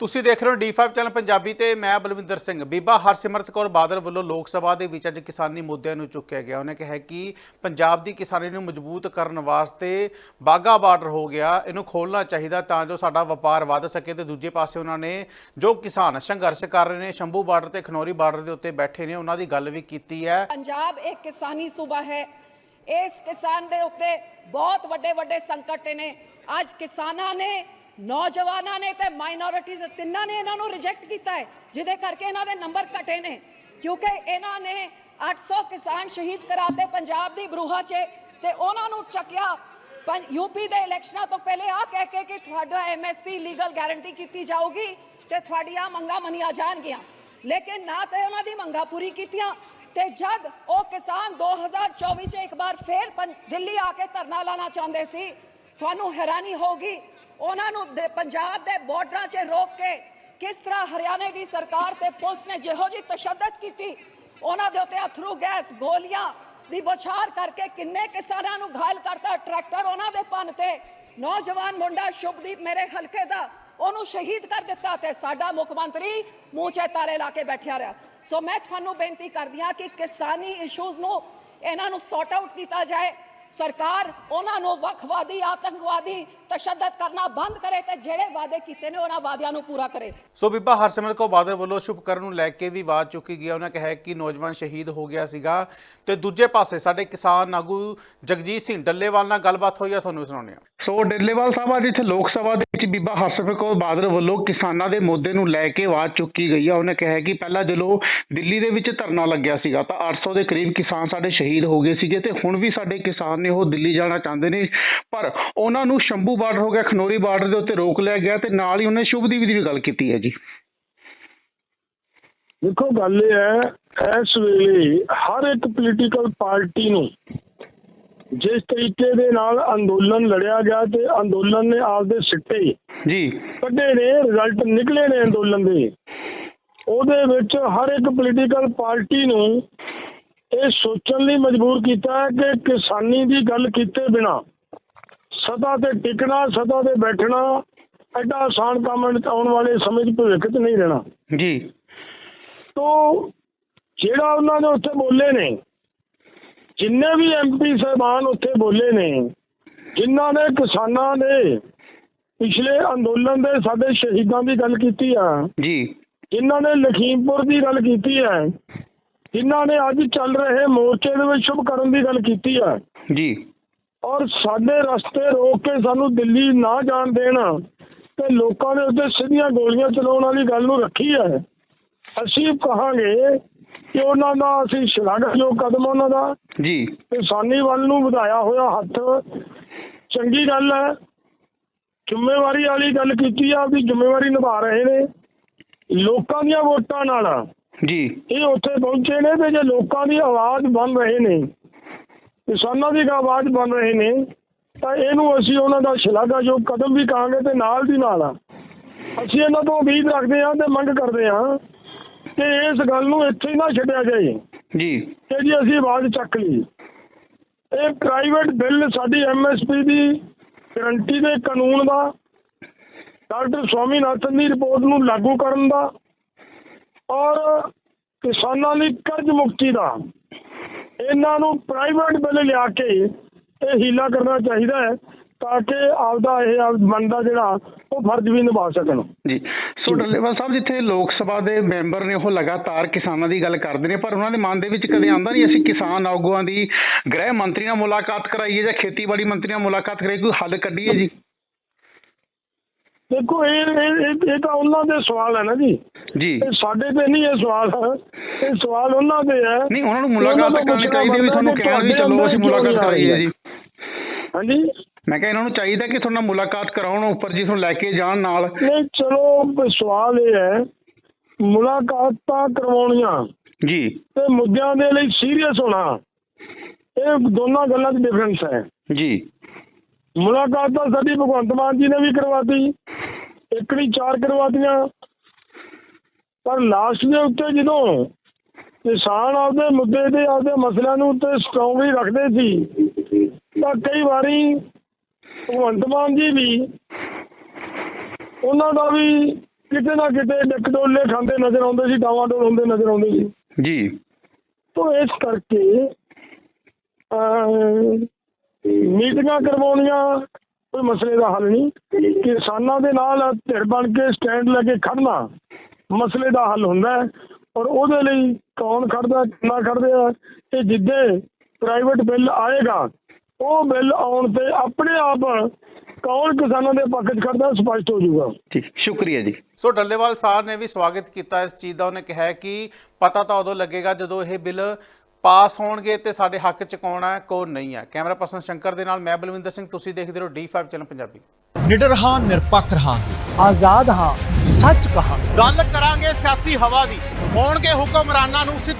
ਤੁਸੀਂ ਦੇਖ ਰਹੇ ਹੋ D5 ਚੈਨਲ ਪੰਜਾਬੀ ਤੇ ਮੈਂ ਬਲਵਿੰਦਰ ਸਿੰਘ। ਬੀਬਾ ਹਰਸਿਮਰਤ ਕੌਰ ਬਾਦਲ ਵੱਲੋਂ ਲੋਕ ਸਭਾ ਦੇ ਵਿੱਚ ਅੱਜ ਕਿਸਾਨੀ ਮੁੱਦਿਆਂ ਨੂੰ ਚੁੱਕਿਆ ਗਿਆ। ਉਹਨੇ ਕਿਹਾ ਕਿ ਪੰਜਾਬ ਦੀ ਕਿਸਾਨੀ ਨੂੰ ਮਜ਼ਬੂਤ ਕਰਨ ਵਾਸਤੇ ਬਾਗਾ ਬਾਰਡਰ ਹੋ ਗਿਆ। ਇਹਨੂੰ ਖੋਲਣਾ ਚਾਹੀਦਾ ਤਾਂ ਜੋ ਸਾਡਾ ਵਪਾਰ ਵੱਧ ਸਕੇ ਤੇ ਦੂਜੇ ਪਾਸੇ ਉਹਨਾਂ ਨੇ ਜੋ ਕਿਸਾਨ ਸੰਘਰਸ਼ ਕਰ ਰਹੇ ਨੇ, ਸ਼ੰਭੂ ਬਾਰਡਰ ਤੇ ਖਨੌਰੀ ਬਾਰਡਰ ਦੇ ਉੱਤੇ ਬੈਠੇ ਨੇ, ਉਹਨਾਂ ਦੀ ਗੱਲ ਵੀ ਕੀਤੀ ਹੈ। ਪੰਜਾਬ ਇੱਕ ਕਿਸਾਨੀ ਸੂਬਾ ਹੈ। ਇਸ ਕਿਸਾਨ ਦੇ ਉੱਤੇ ਬਹੁਤ ਵੱਡੇ ਵੱਡੇ ਸੰਕਟ ਨੇ। ਅੱਜ ਕਿਸਾਨਾਂ ਨੇ ਨੌਜਵਾਨਾਂ ਨੇ ਤੇ ਮਾਈਨੋਰਿਟੀਜ਼ ਤਿੰਨਾਂ ਨੇ ਇਹਨਾਂ ਨੂੰ ਰਿਜੈਕਟ ਕੀਤਾ ਹੈ, ਜਿਹਦੇ ਕਰਕੇ ਇਹਨਾਂ ਦੇ ਨੰਬਰ ਘਟੇ ਨੇ। ਕਿਉਂਕਿ ਇਹਨਾਂ ਨੇ 800 ਕਿਸਾਨ ਸ਼ਹੀਦ ਕਰਾਤੇ ਪੰਜਾਬ ਦੀ ਬਰੂਹਾ 'ਚ ਤੇ ਉਹਨਾਂ ਨੂੰ ਚੱਕਿਆ ਯੂਪੀ ਦੇ ਇਲੈਕਸ਼ਨਾਂ ਤੋਂ ਪਹਿਲੇ ਆ ਕਹਿ ਕੇ ਕਿ ਤੁਹਾਡਾ ਐਮਐਸਪੀ ਲੀਗਲ ਗਾਰੰਟੀ ਕੀਤੀ ਜਾਊਗੀ ਤੇ ਤੁਹਾਡੀਆਂ ਮੰਗਾਂ ਮੰਨੀਆਂ ਜਾਣਗੀਆਂ। ਲੇਕਿਨ ਨਾ ਤੇ ਉਹਨਾਂ ਦੀ ਮੰਗਾਂ ਪੂਰੀ ਕੀਤੀਆਂ ਤੇ ਜਦ ਉਹ ਕਿਸਾਨ 2024 ਚ ਇੱਕ ਵਾਰ ਫੇਰ ਪੰ- ਦਿੱਲੀ ਆ ਕੇ ਧਰਨਾ ਲਾਣਾ ਚਾਹੁੰਦੇ ਸੀ, ਤੁਹਾਨੂੰ ਹੈਰਾਨੀ ਹੋਗੀ ਉਹਨਾਂ ਨੂੰ ਪੰਜਾਬ ਦੇ ਬਾਰਡਰਾਂ 'ਚ ਰੋਕ ਕੇ ਕਿਸ ਤਰ੍ਹਾਂ ਹਰਿਆਣੇ ਦੀ ਸਰਕਾਰ ਤੇ ਪੁਲਿਸ ਨੇ ਜਿਹੋ ਜੀ ਤਸ਼ੱਦਦ ਕੀਤੀ, ਉਹਨਾਂ ਦੇ ਉੱਤੇ ਅਥਰੂ ਗੈਸ ਗੋਲੀਆਂ ਦੀ ਬੌਛਾਰ ਕਰਕੇ ਕਿੰਨੇ ਕਿਸਾਨਾਂ ਨੂੰ ਘਾਇਲ ਕਰਤਾ, ਟਰੈਕਟਰ ਉਹਨਾਂ ਦੇ ਪੰਨ ਤੇ। ਨੌਜਵਾਨ ਮੁੰਡਾ ਸ਼ੁਭਦੀਪ ਮੇਰੇ ਹਲਕੇ ਦਾ, ਉਹਨੂੰ ਸ਼ਹੀਦ ਕਰ ਦਿੱਤਾ ਤੇ ਸਾਡਾ ਮੁੱਖ ਮੰਤਰੀ ਮੂੰਹ 'ਚ ਤਾਲੇ ਲਾ ਕੇ ਬੈਠਿਆ ਰਿਹਾ। ਸੋ ਮੈਂ ਤੁਹਾਨੂੰ ਬੇਨਤੀ ਕਰਦੀ ਹਾਂ ਕਿ ਕਿਸਾਨੀ ਇਸ਼ੂਜ਼ ਨੂੰ ਇਹਨਾਂ ਨੂੰ ਸੌਟ ਆਊਟ ਕੀਤਾ ਜਾਏ। ਸਰਕਾਰ ਉਹਨਾਂ ਨੂੰ ਵੱਖਵਾਦੀ, ਆਤੰਕਵਾਦੀ ਤਸ਼ੱਦਦ ਕਰਨਾ ਬੰਦ ਕਰੇ ਤੇ ਜਿਹੜੇ ਵਾਅਦੇ ਕੀਤੇ ਨੇ ਉਹਨਾਂ ਵਾਅਦਿਆਂ ਨੂੰ ਪੂਰਾ ਕਰੇ। ਸੋ ਬੀਬਾ ਹਰਸਿਮਰਤ ਕੌਰ ਬਾਦਲ ਵੱਲੋਂ ਸ਼ੁਭਕਰਨ ਨੂੰ ਲੈ ਕੇ ਵੀ ਆਵਾਜ਼ ਚੁੱਕੀ ਗਈ ਉਹਨਾਂ ਕਿਹਾ ਕਿ ਨੌਜਵਾਨ ਸ਼ਹੀਦ ਹੋ ਗਿਆ ਸੀਗਾ ਤੇ ਦੂਜੇ ਪਾਸੇ ਸਾਡੇ ਕਿਸਾਨ ਆਗੂ ਜਗਜੀਤ ਸਿੰਘ ਡੱਲੇਵਾਲ ਨਾਲ ਗੱਲਬਾਤ ਹੋਈ ਆ, ਤੁਹਾਨੂੰ ਸੁਣਾਉਂਦੇ ਹਾਂ। ਸੋ ਡੱਲੇਵਾਲ ਸਾਹਿਬ, ਅੱਜ ਇੱਥੇ ਲੋਕ ਸਭਾ ਦੇ ਵਿੱਚ ਬੀਬਾ ਹਰਸਿਮਰਤ ਕੌਰ ਬਾਦਲ ਵੱਲੋਂ ਕਿਸਾਨਾਂ ਦੇ ਮੁੱਦੇ ਨੂੰ ਲੈ ਕੇ ਆਵਾਜ਼ ਚੁੱਕੀ ਗਈ ਆ। ਉਹਨੇ ਕਿਹਾ ਕਿ ਪਹਿਲਾਂ ਜਦੋਂ ਦਿੱਲੀ ਦੇ ਵਿੱਚ ਧਰਨਾ ਲੱਗਿਆ ਸੀਗਾ ਤਾਂ 800 ਦੇ ਕਰੀਬ ਕਿਸਾਨ ਸਾਡੇ ਸ਼ਹੀਦ ਹੋ ਗਏ ਸੀਗੇ ਤੇ ਹੁਣ ਵੀ ਸਾਡੇ ਕਿਸਾਨ ਨੇ ਉਹ ਦਿੱਲੀ ਜਾਣਾ ਚਾਹੁੰਦੇ ਨੇ। ਪਰ ਉਹਨਾਂ ਨੂੰ ਸ਼ੰਭੂ ਬਾਰਡਰ ਹੋ ਗਿਆ, ਖਨੋਰੀ ਬਾਰਡਰ ਦੇ ਉੱਤੇ ਰੋਕ ਲਿਆ ਗਿਆ ਤੇ ਨਾਲ ਹੀ ਉਹਨੇ ਸ਼ੁਭਦੀਪ ਦੀ ਵੀ ਗੱਲ ਕੀਤੀ ਹੈ ਜੀ। ਦੇਖੋ, ਗੱਲ ਇਹ ਹੈ, ਇਸ ਵੇਲੇ ਹਰ ਇੱਕ ਪੋਲੀਟੀਕਲ ਪਾਰਟੀ ਨੂੰ ਜਿਸ ਤਰੀਕੇ ਦੇ ਨਾਲ ਅੰਦੋਲਨ ਲੜਿਆ ਗਿਆ ਤੇ ਅੰਦੋਲਨ ਨੇ ਆਪਦੇ ਸਿੱਟੇ ਜੀ। ਕੱਢੇ ਨੇ ਰਿਜ਼ਲਟ ਨਿਕਲੇ ਨੇ ਅੰਦੋਲਨ ਦੇ। ਉਹਦੇ ਵਿੱਚ ਹਰ ਇੱਕ ਪੋਲੀਟੀਕਲ ਪਾਰਟੀ ਨੂੰ ਇਹ ਸੋਚਣ ਲਈ ਮਜਬੂਰ ਕੀਤਾ ਹੈ ਕਿ ਕਿਸਾਨੀ ਦੀ ਗੱਲ ਕੀਤੇ ਬਿਨਾ ਸਦਾ ਤੇ ਟਿਕਣਾ ਸਦਾ ਤੇ ਬੈਠਣਾ ਐਡਾ ਆਸਾਨ ਕੰਮ ਆਉਣ ਵਾਲੇ ਸਮੇਂ 'ਚ ਭਵਿੱਖ 'ਚ ਨਹੀਂ ਰਹਿਣਾ। ਜੀ। ਤੋਂ ਜਿਹੜਾ ਉਹਨਾਂ ਨੇ ਉੱਥੇ ਬੋਲੇ ਨੇ ਜਿੰਨੇ ਵੀ ਐਮਪੀ ਸਾਹਿਬਾਨ ਉੱਥੇ ਬੋਲੇ ਨੇ ਜਿਨ੍ਹਾਂ ਨੇ ਕਿਸਾਨਾਂ ਦੇ ਪਿਛਲੇ ਅੰਦੋਲਨ ਦੇ ਸਾਡੇ ਸ਼ਹੀਦਾਂ ਦੀ ਗੱਲ ਕੀਤੀ ਆ ਜੀ। ਜਿਨ੍ਹਾਂ ਨੇ ਲਖੀਮਪੁਰ ਦੀ ਗੱਲ ਕੀਤੀ ਹੈ ਜਿਨ੍ਹਾਂ ਨੇ ਅੱਜ ਚੱਲ ਰਹੇ ਮੋਰਚੇ ਦੇ ਵਿੱਚ ਸ਼ੁਭ ਕਰਨ ਦੀ ਗੱਲ ਕੀਤੀ ਹੈ ਜੀ। ਔਰ ਸਾਡੇ ਰਸਤੇ ਰੋਕ ਕੇ ਸਾਨੂੰ ਦਿੱਲੀ ਨਾ ਜਾਣ ਦੇਣ ਤੇ ਲੋਕਾਂ ਦੇ ਉੱਤੇ ਸਿੱਧੀਆਂ ਗੋਲੀਆਂ ਚਲਾਉਣ ਵਾਲੀ ਗੱਲ ਨੂੰ ਰੱਖੀ ਹੈ ਅਸੀਂ ਕਹਾਂਗੇ ਕਿ ਉਹਨਾਂ ਦਾ ਅਸੀਂ ਸ਼ਲਾਘਾਯੋਗ ਕਦਮ ਉਹਨਾਂ ਦਾ। ਜੀ। ਕਿਸਾਨੀ ਵੱਲ ਨੂੰ ਵਧਾਇਆ ਹੋਇਆ ਹੱਥ। ਚੰਗੀ ਗੱਲ ਹੈ। ਜ਼ਿੰਮੇਵਾਰੀ ਵਾਲੀ ਗੱਲ ਕੀਤੀ ਆ ਆਪਦੀ ਜ਼ਿੰਮੇਵਾਰੀ ਨਿਭਾ ਰਹੇ ਨੇ। ਲੋਕਾਂ ਦੀਆਂ ਵੋਟਾਂ ਨਾਲ। ਜੀ। ਇਹ ਉੱਥੇ ਪਹੁੰਚੇ ਨੇ ਤੇ ਜੇ ਲੋਕਾਂ ਦੀ ਆਵਾਜ਼ ਬਣ ਰਹੇ ਨੇ ਕਿਸਾਨਾਂ ਦੀ ਆਵਾਜ਼ ਬਣ ਰਹੇ ਨੇ ਤਾਂ ਇਹਨੂੰ ਅਸੀਂ ਉਹਨਾਂ ਦਾ ਸ਼ਲਾਘਾਯੋਗ ਕਦਮ ਵੀ ਕਹਾਂਗੇ ਤੇ ਨਾਲ ਦੀ ਨਾਲ ਆ ਅਸੀਂ ਇਹਨਾਂ ਤੋਂ ਉਮੀਦ ਰੱਖਦੇ ਹਾਂ ਤੇ ਮੰਗ ਕਰਦੇ ਹਾਂ ਕਿ ਇਸ ਗੱਲ ਨੂੰ ਇੱਥੇ ਹੀ ਨਾ ਛੱਡਿਆ ਜਾਏ। ਜੀ। ਕਿ ਜੀ ਅਸੀਂ ਆਵਾਜ਼ ਚੱਕ ਲਈ। ਇਹ ਪ੍ਰਾਈਵੇਟ ਬਿੱਲ ਸਾਡੀ ਐਮਐਸਪੀ ਦੀ ਗਰੰਟੀ ਦੇ ਕਾਨੂੰਨ ਦਾ ਡਾਕਟਰ ਸਵਾਮੀਨਾਥਨ ਦੀ ਰਿਪੋਰਟ ਨੂੰ ਲਾਗੂ ਕਰਨ ਦਾ ਔਰ ਕਿਸਾਨਾਂ ਲਈ ਕਰਜ਼ ਮੁਕਤੀ ਦਾ। ਇਹਨਾਂ ਨੂੰ ਪ੍ਰਾਈਵੇਟ ਬਿੱਲ ਲਿਆ ਕੇ ਇਹ ਹੀਲਾ ਕਰਨਾ ਚਾਹੀਦਾ ਹੈ। ਤਾਂ ਕਿ ਆਪਦਾ ਇਹ ਆਪ- ਬਣਦਾ ਜਿਹੜਾ ਉਹ ਫਰਜ਼ ਵੀ ਨਿਭਾ ਸਕਣ। ਜੀ। ਸੋ ਡੱਲੇਵਾਲ ਸਾਹਿਬ ਜਿੱਥੇ ਲੋਕ ਸਭਾ ਦੇ ਮੈਂਬਰ ਨੇ ਉਹ ਲਗਾਤਾਰ ਕਿਸਾਨਾਂ ਦੀ ਗੱਲ ਕਰਦੇ ਨੇ ਪਰ ਉਹਨਾਂ ਦੇ ਮਨ ਦੇ ਵਿੱਚ ਕਦੇ ਆਉਂਦਾ ਨਹੀਂ ਅਸੀਂ ਕਿਸਾਨ ਆਗੂਆਂ ਦੀ ਗ੍ਰਹਿ ਮੰਤਰੀ ਨਾਲ ਮੁਲਾਕਾਤ ਕਰਾਈਏ ਜਾਂ ਖੇਤੀਬਾੜੀ ਮੰਤਰੀ ਨਾਲ ਮੁਲਾਕਾਤ ਕਰਾਈਏ ਕੋਈ ਹੱਲ ਕੱਢੀਏ ਜੀ? ਦੇਖੋ ਇਹ ਇਹ- ਇਹ ਇਹ ਤਾਂ ਉਹਨਾਂ ਦੇ ਸਵਾਲ ਹੈ ਨਾ ਜੀ। ਜੀ। ਇਹ ਸਾਡੇ ਤੇ ਨਹੀਂ ਇਹ ਸਵਾਲ ਇਹ ਸਵਾਲ ਉਹਨਾਂ ਦੇ ਹੈ। ਨਹੀਂ ਉਹਨਾਂ ਨੂੰ ਮੁਲਾਕਾਤ ਕਰਨੀ ਚਾਹੀਦੀ ਵੀ ਤੁਹਾਨੂੰ ਕਹਿਣ ਵੀ ਚਲੋ ਅਸੀਂ ਮੁਲਾਕਾਤ ਕਰਾਈਏ ਜੀ। ਹਾਂਜੀ। ਮੈਂ ਕਿਹਾ ਇਹਨਾਂ ਨੂੰ ਚਾਹੀਦਾ ਕਿ ਤੁਹਾਡੇ ਨਾਲ ਮੁਲਾਕਾਤ ਕਰਾਉਣ ਉੱਪਰ ਜੀ ਤੁਹਾਨੂੰ ਲੈ ਕੇ ਜਾਣ ਨਾਲ। ਨਹੀਂ ਚਲੋ ਸਵਾਲ ਇਹ ਹੈ ਮੁਲਾਕਾਤਾਂ ਕਰਵਾਉਣੀਆਂ ਜੀ। ਤੇ ਮੁੱਦਿਆਂ ਦੇ ਲਈ ਸੀਰੀਅਸ ਹੋਣਾ ਇਹ ਦੋਨਾਂ ਗੱਲਾਂ 'ਚ ਡਿਫਰੈਂਸ ਹੈ। ਜੀ। ਮੁਲਾਕਾਤ ਤਾਂ ਸਾਡੀ ਭਗਵੰਤ ਮਾਨ ਜੀ ਨੇ ਵੀ ਕਰਵਾਤੀ ਇੱਕ ਨਹੀਂ ਚਾਰ ਕਰਵਾਤੀਆਂ। ਪਰ ਲਾਸਟ ਦੇ ਉੱਤੇ ਜਦੋਂ ਕਿਸਾਨ ਆਪਦੇ ਮੁੱਦੇ ਤੇ ਆਪਦੇ ਮਸਲਿਆਂ ਨੂੰ ਉੱਤੇ ਸਟਰੋਂਗਲੀ ਰੱਖਦੇ ਸੀ ਤਾਂ ਕਈ ਵਾਰੀ ਭਗਵੰਤ ਮਾਨ ਜੀ ਵੀ ਉਹਨਾਂ ਦਾ ਵੀ ਕਿਤੇ ਨਾ ਕਿਤੇ ਡਿਕਡੋਲੇ ਖਾਂਦੇ ਨਜ਼ਰ ਆਉਂਦੇ ਸੀ ਡਾਵਾਂਡੋਲ ਹੁੰਦੇ ਨਜ਼ਰ ਆਉਂਦੇ ਸੀ। ਜੀ। ਤੋਂ ਇਸ ਕਰਕੇ ਮੀਟਿੰਗਾਂ ਕਰਵਾਉਣੀਆਂ ਕੋਈ ਮਸਲੇ ਦਾ ਹੱਲ ਨਹੀਂ। ਕਿਸਾਨਾਂ ਦੇ ਨਾਲ ਧਿਰ ਬਣ ਕੇ ਸਟੈਂਡ ਲੈ ਕੇ ਖੜਨਾ ਮਸਲੇ ਦਾ ਹੱਲ ਹੁੰਦਾ ਹੈ। ਔਰ ਉਹਦੇ ਲਈ ਕੌਣ ਖੜਦਾ ਕਿੰਨਾ ਖੜਦੇ ਆ ਇਹ ਜਿੱਦੇ ਪ੍ਰਾਈਵੇਟ ਬਿੱਲ ਆਏਗਾ ਉਹ ਬਿੱਲ ਆਉਣ ਤੇ ਆਪਣੇ ਆਪ ਕੌਣ ਕਿਸਾਨਾਂ ਦੇ ਪੱਖ 'ਚ ਖੜਦਾ ਸਪਸ਼ਟ ਹੋ ਜਾਊਗਾ। ਜੀ ਸ਼ੁਕਰੀਆ ਜੀ। ਸੋ ਡੱਲੇਵਾਲ ਸਾਹਿਬ ਨੇ ਵੀ ਸਵਾਗਤ ਕੀਤਾ ਇਸ ਚੀਜ਼ ਦਾ ਉਹਨੇ ਕਿਹਾ ਕਿ ਪਤਾ ਤਾਂ ਉਦੋਂ ਲੱਗੇਗਾ ਜਦੋਂ ਇਹ ਬਿੱਲ ਪਾਸ ਹੋਣਗੇ ਤੇ ਸਾਡੇ ਹੱਕ ਚ ਕੌਣ ਹੈ ਕੌਣ ਨਹੀਂ ਹੈ। ਕੈਮਰਾ ਪਰਸਨ ਸ਼ੰਕਰ ਦੇ ਨਾਲ ਮੈਂ ਬਲਵਿੰਦਰ ਸਿੰਘ ਤੁਸੀਂ ਦੇਖਦੇ ਰਹੋ D5 ਚੈਨਲ ਪੰਜਾਬੀ। ਨਿਡਰ ਹਾਂ ਨਿਰਪੱਖ ਰਹਾਂਗੇ। ਆਜ਼ਾਦ ਹਾਂ ਸੱਚ ਕਹਾਂਗੇ। ਗੱਲ ਕਰਾਂਗੇ ਸਿਆਸੀ ਹਵਾ ਦੀ। ਹੋਣਗੇ ਹੁਕਮਰਾਨਾਂ ਨੂੰ ਸਿੱਧੇ